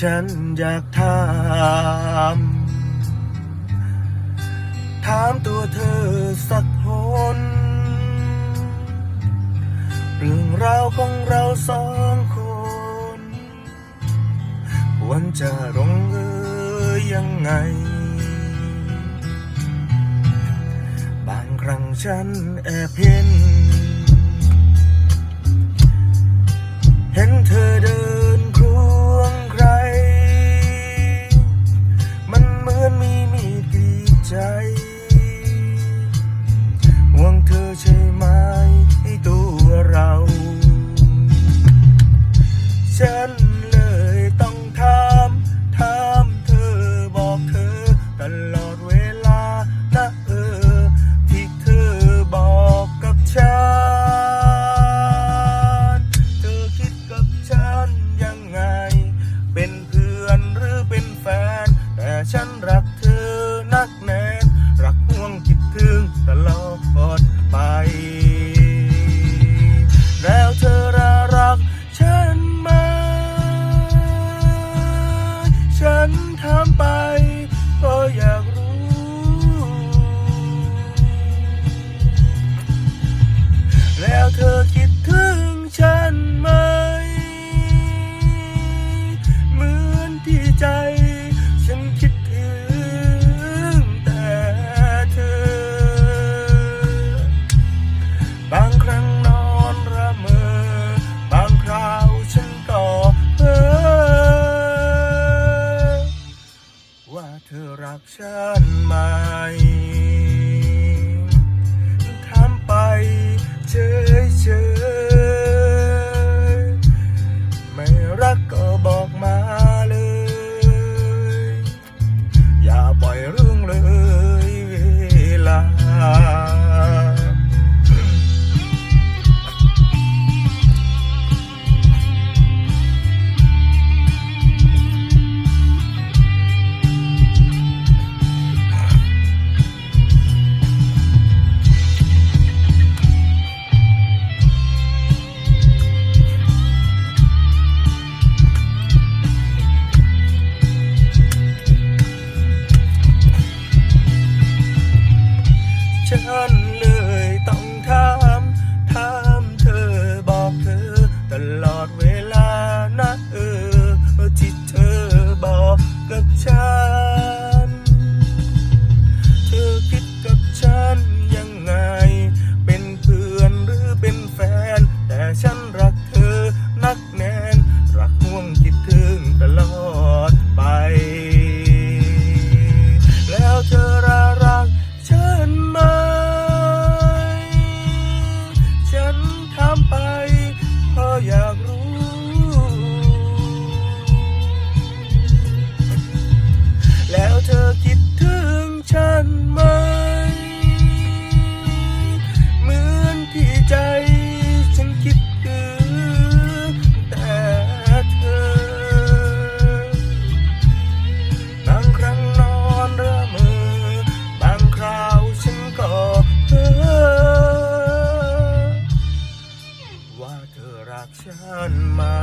ฉันอยากถามถามตัวเธอสักหนเรื่องราวของเราสองคนควรจะลงเอยยังไง บางครั้งฉันแอบเห็น เห็นเธอเดิน shelter. จากชาติหม่